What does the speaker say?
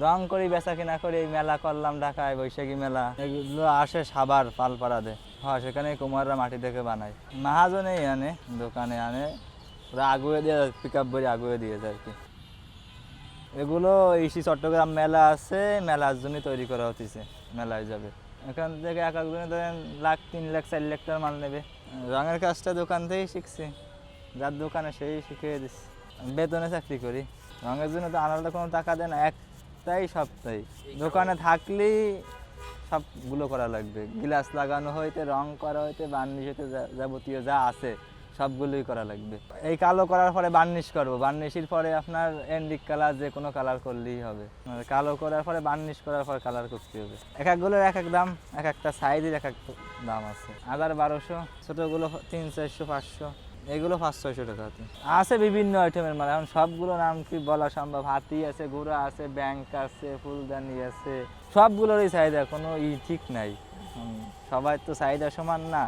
রং করি, বেচা কিনা করে মেলা করলাম ঢাকায়, বৈশাখী মেলা। এগুলো আসে সাবার পালপাড়াতে। হ্যাঁ সেখানে কুমাররা মাটি থেকে বানায়। মাহাজনেই আনে, দোকানে আনে, ওরা আগুয়ে দিয়ে পিক আপ করে আগুয়ে দিয়েছে আর কি। এগুলো ইসি চট্টগ্রাম মেলা আছে, মেলার জন্য তৈরি করা হতেছে, মেলায় যাবে। এখান থেকে এক একজনে ধরেন লাখ, তিন লাখ, চার লাখ টাকার মাল নেবে। রঙের কাজটা দোকান থেকেই শিখছি। যার দোকানে সেই শিখিয়ে দিচ্ছে। বেতনে চাকরি করি। রঙের জন্য তো আলাদা কোনো টাকা দেয় না একটাই সপ্তাহে সপ্তাহে। দোকানে থাকলেই সবগুলো করা লাগবে। গ্লাস লাগানো হইতে রং করা হইতে বার্নিশ হইতে যাবতীয় যা আছে সবগুলোই করা লাগবে। এই কালো করার পরে বার্নিশ করব। বার্নিশের পরে আপনার এন্ডিক কালার যে কোনো কালার করলেই হবে। মানে কালো করার পরে বার্নিশ করার পরে কালার করতে হবে। এক একগুলোর এক এক দাম এক একটা সাইজের এক এক দাম আছে। হাজার বারোশো ছোটোগুলো তিন চারশো পাঁচশো। এগুলো পাঁচ ছয়শো টাকা আছে আছে বিভিন্ন আইটেমের মাল এখন সবগুলো নাম কি বলা সম্ভব? হাতি আছে ঘোড়া আছে ব্যাংক আছে ফুলদানি আছে সবগুলোরই চাহিদা কোনো ই ঠিক নাই। সবাই তো চাহিদা সমান না।